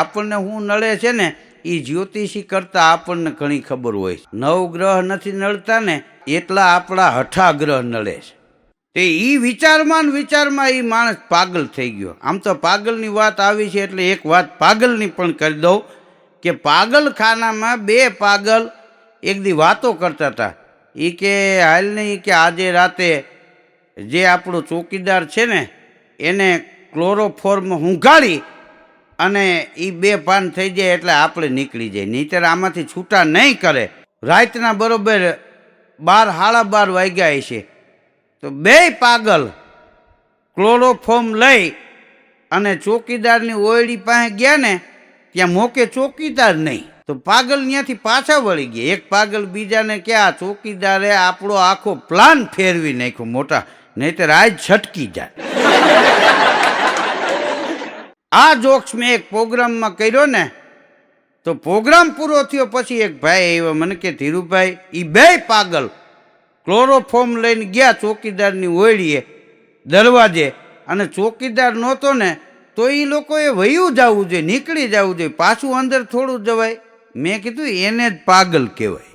આપણને હું નળે છે ને એ જ્યોતિષી કરતાં આપણને ઘણી ખબર હોય છે. નવ ગ્રહ નથી નડતા ને, એટલા આપણા હઠા ગ્રહ નડે છે. તે એ વિચારમાં વિચારમાં એ માણસ પાગલ થઈ ગયો. આમ તો પાગલની વાત આવી છે એટલે એક વાત પાગલની પણ કરી દઉં કે પાગલખાનામાં બે પાગલ એક દી વાતો કરતા હતા. એ કે, હાલ નહીં કે આજે રાતે જે આપણો ચોકીદાર છે ને, એને ક્લોરોફોર્મ હુંઘાડી અને એ બે પાન થઈ જાય એટલે આપણે નીકળી જાય. નહીંતર આમાંથી છૂટા નહીં કરે. રાતના બરોબર બાર હાડા બાર વાગ્યા છે તો બે પાગલ ક્લોરોફોર્મ લઈ અને ચોકીદારની ઓયડી પાસે ગયા ને, ત્યાં મોકે ચોકીદાર નહીં. તો પાગલ ત્યાંથી પાછા વળી ગયા. એક પાગલ બીજાને કે આ ચોકીદારે આપણો આખો પ્લાન ફેરવી નાખ્યો મોટા. નહીતર આજ છટકી જાય. આ જોક્સ મેં એક પ્રોગ્રામમાં કર્યો ને, તો પ્રોગ્રામ પૂરો થયો પછી એક ભાઈ આવ્યો મને કે, ધીરુભાઈ એ બે પાગલ ક્લોરોફોર્મ લઈને ગયા ચોકીદારની ઓળીએ દરવાજે. અને ચોકીદાર નહોતો ને, તો એ લોકોએ વયું જવું જોઈએ, નીકળી જવું જોઈએ, પાછું અંદર થોડું જવાય. મેં કીધું, એને જ પાગલ કહેવાય.